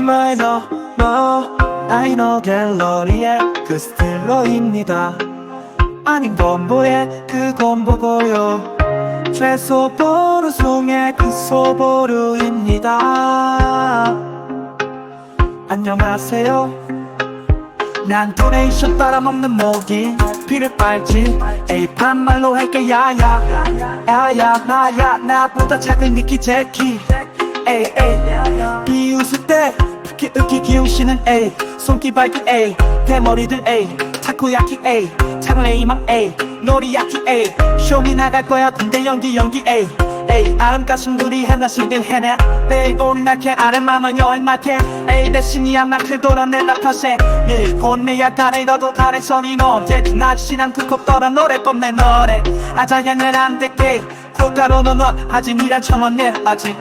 이 마이너 너 아이너 갤러리의 그 스틸러입니다. 아닌 건 뭐에 그건 뭐고요. 최소보루 송의 그 소보루입니다. 안녕하세요. 난 도네이션 빨아먹는 모기. 피를 빨지. 에이 반말로 할게 야야. 야야 나야. 나보다 작은 니키 제키. 에이 에이. 특히 기우시는 에이 손기 밝은 에이 대머리들 에이 타코야키 에이 장래희망 에이 놀이야키 에이 쇼미 나갈 거야 근데 연기 연기 에이 에이 아름 가슴들이 하나씩 늘 해내. 에이 온나게 아름마만 여행 맡해 에이 대신이야 나클 돌아내 나파세. 일본 내야 달에 너도 달에 선이 너. 대체 날씬한 그컵 떠라 노래 뽐내 노래. 아자양을 안 될게. 국가로 너너 아직 미란 청원네 아직